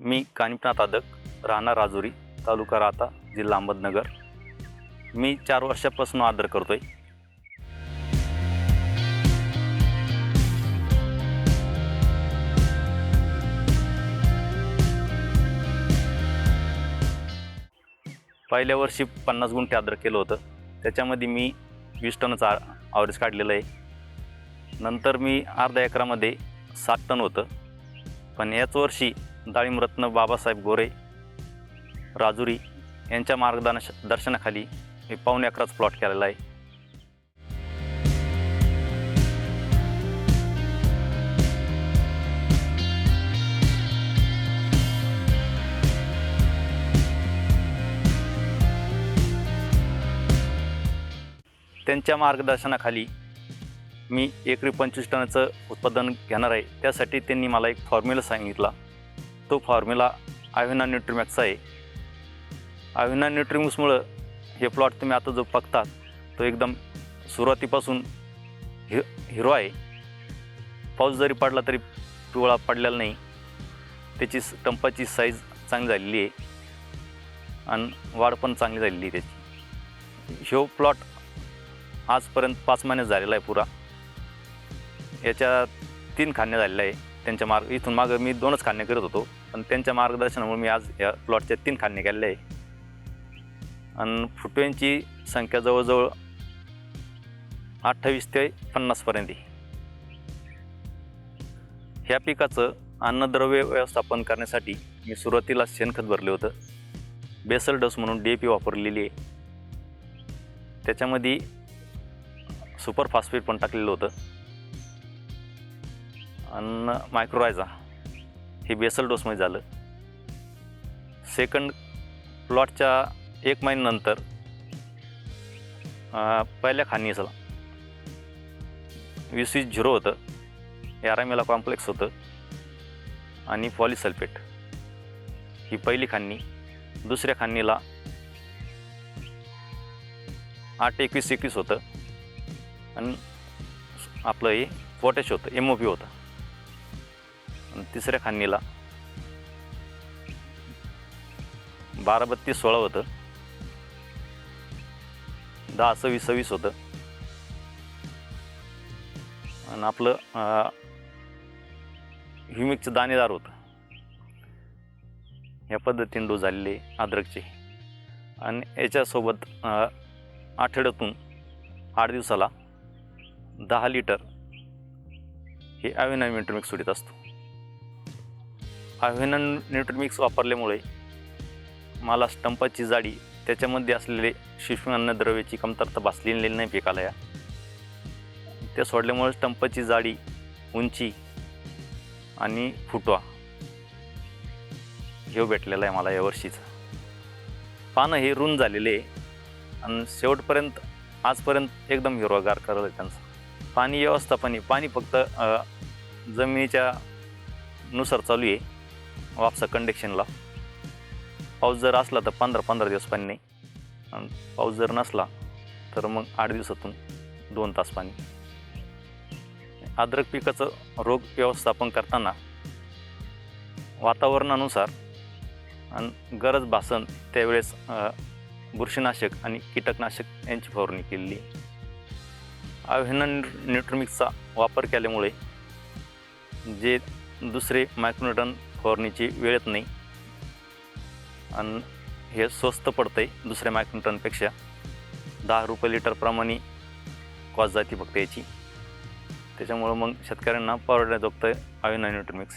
मी कानिपनाथ आदक राहणार राजुरी तालुका राहता जिल्हा अहमदनगर. मी चार वर्षापासून आदर करतो आहे पहिल्या वर्षी पन्नास गुंठे आदर केलं होतं. त्याच्यामध्ये मी वीस टनचा आवरेज काढलेलं आहे. नंतर मी अर्ध्या एकरामध्ये सात टन होतं. पण याच वर्षी डाळिंबरत्न बाबासाहेब गोरे राजुरी यांच्या मार्गदर्श दर्शनाखाली मी पाऊणे अकराच प्लॉट केलेला आहे. त्यांच्या मार्गदर्शनाखाली मी एकरी पंचवीस टनाचं उत्पादन घेणार आहे. त्यासाठी त्यांनी मला एक फॉर्म्युला सांगितला. तो फॉर्म्युला आव्हिना न्यूट्रीमॅक्सचा आहे. आव्हिना न्यूट्रिमॅक्समुळं हे प्लॉट तुम्ही आता जो बघतात तो एकदम सुरुवातीपासून हि हिरो आहे. पाऊस जरी पडला तरी पिवळा पडलेला नाही. त्याची स्टंपाची साईज चांगली झालेली आहे. आणि वाढ पण चांगली झालेली आहे त्याची. ह्यो प्लॉट आजपर्यंत पाच महिने झालेला आहे पुरा. याच्या तीन खाणे झालेल्या आहे. त्यांच्या मार्ग इथून मागं मी दोनच खाणे करत होतो. पण त्यांच्या मार्गदर्शनामुळे मी आज या प्लॉटच्या तीन खाणे केलेले आहे. आणि फुटव्यांची संख्या जवळजवळ अठ्ठावीस ते पन्नासपर्यंत ह्या पिकाचं अन्नद्रव्य व्यवस्थापन करण्यासाठी मी सुरुवातीला शेणखत भरले होतं. बेसल डस म्हणून डी ए पी वापरलेली आहे. त्याच्यामध्ये सुपर फॉस्फेट पण टाकलेलं होतं. आणि मायक्रोरायझा हे बेसल डोसमध्ये झालं. सेकंड प्लॉटच्या एक महिन्यानंतर पहिल्या पहिल्या खाणीचं वीस वीस झिरो होतं. यारामेला कॉम्प्लेक्स होतं. आणि पॉलिसल्फेट ही पहिली खांनी दुसऱ्या खांनीला आठ एकवीस एकवीस होतं. आणि आपलं हे पोटॅश होतं. एम ओ पी होतं. आणि तिसऱ्या खांनीला बारा बत्तीस सोळा होतं. दहा सव्वीस सव्वीस होतं. आणि आपलं ह्युमिकचं दाणेदार होतं. ह्या पद्धतीने डोस झालेले अद्रकचे. आणि याच्यासोबत आठवड्यातून आठ दिवसाला दहा लिटर हे ॲव्हेना न्यूट्रिमिक्स सोडित असतो. ॲव्हेना न्यूट्रिमिक्स वापरल्यामुळे मला स्टंपाची जाडी त्याच्यामध्ये असलेले सूक्ष्म अन्नद्रव्याची कमतरता भासलेली नाही पिकाला या. ते सोडल्यामुळे स्टंपाची जाडी उंची आणि फुटवा हे भेटलेला आहे मला यावर्षीचं पानं हे रुंद झालेले आहे आणि शेवटपर्यंत आजपर्यंत एकदम हिरवागार करत आहे त्यांचं. पाणी व्यवस्थापन आहे. पाणी फक्त जमिनीच्या नुसार चालू आहे. वापसा कंडिक्शनला पाऊस जर असला तर पंधरा पंधरा दिवस पाणी नाही. आणि पाऊस जर नसला तर मग आठ दिवसातून दोन तास पाणी. अद्रक पिकाचं रोग व्यवस्थापन करताना वातावरणानुसार आणि गरज भासन त्यावेळेस बुरशीनाशक आणि कीटकनाशक यांची फवारणी केलेली आव्हेना न्यूट्रमिक्सचा वापर केल्यामुळे जे दुसरे मायक्रोन्यूटन फवारणीची वेळच नाही. आणि हे स्वस्त पडतं आहे दुसऱ्या मायक्रोन्यूटनपेक्षा दहा रुपये लिटरप्रमाणे कॉस्ट जाते फक्त याची. त्याच्यामुळं मग शेतकऱ्यांना परवडण्याजोगतं आहे आव्हेना न्यूट्रिमिक्स